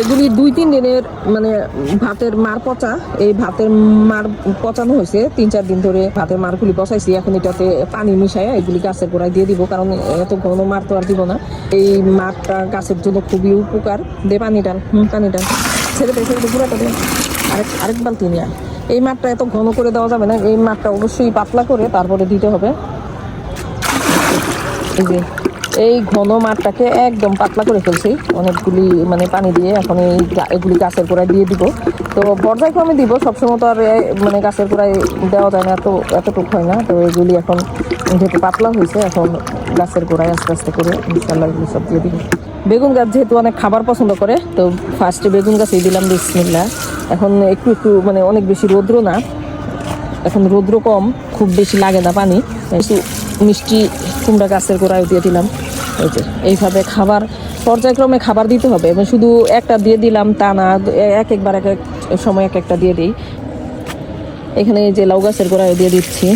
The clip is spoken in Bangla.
এগুলি দুই, তিন দিনের মানে ভাতের মার পচা, এই ভাতের মার পচানো হয়েছে। তিন, চার দিন ধরে ভাতের মারগুলি পচাইছি। এখন এটাতে পানি মিশায় এগুলি গাছের গোড়ায় দিয়ে দিব, কারণ এত ঘন মার তো আর দিব না। এই মারটা গাছের জন্য খুবই উপকার। দে পানি টান, হুম, পানি টান। ছেড়ে দে, ছেড়ে পুরাটা দে। আরেক আরেক বালতি নিয়ে। এই মাঠটা এত ঘন করে দেওয়া যাবে না। এই মাঠটা অবশ্যই পাতলা করে তারপরে দিতে হবে। এই ঘন মাঠটাকে একদম পাতলা করে ফেলছি। অনেকগুলি মানে পানি দিয়ে এখন এই এগুলি গাছের গোড়ায় দিয়ে দিব। তো পর্যায়ক্রমে দিব, সবসময় তো আর মানে গাছের গোড়ায় দেওয়া যায় না, এত এতটুকু হয় না। তো এগুলি এখন যেহেতু পাতলা হয়েছে, এখন গাছের গোড়ায় আস্তে আস্তে করে ইনশাল্লাহ এগুলি সব দিয়ে দিব। বেগুন গাছ যেহেতু অনেক খাবার পছন্দ করে, তো ফার্স্টে বেগুন গাছেই দিলাম বিসমিল্লা এখন একটু একটু মানে অনেক বেশি রৌদ্র না। এখন রৌদ্র কম, খুব বেশি লাগে না পানি। একটু মিষ্টি কুমড়া গাছের গোড়ায় দিয়ে দিলাম। এই যে, এইভাবে খাবার পর্যায়ক্রমে খাবার দিতে হবে এবং শুধু একটা দিয়ে দিলাম তা না, এক একবার এক এক সময় এক একটা দিয়ে দিই। এখানে এই যে লাউ গাছের গোড়ায় দিয়ে দিচ্ছি।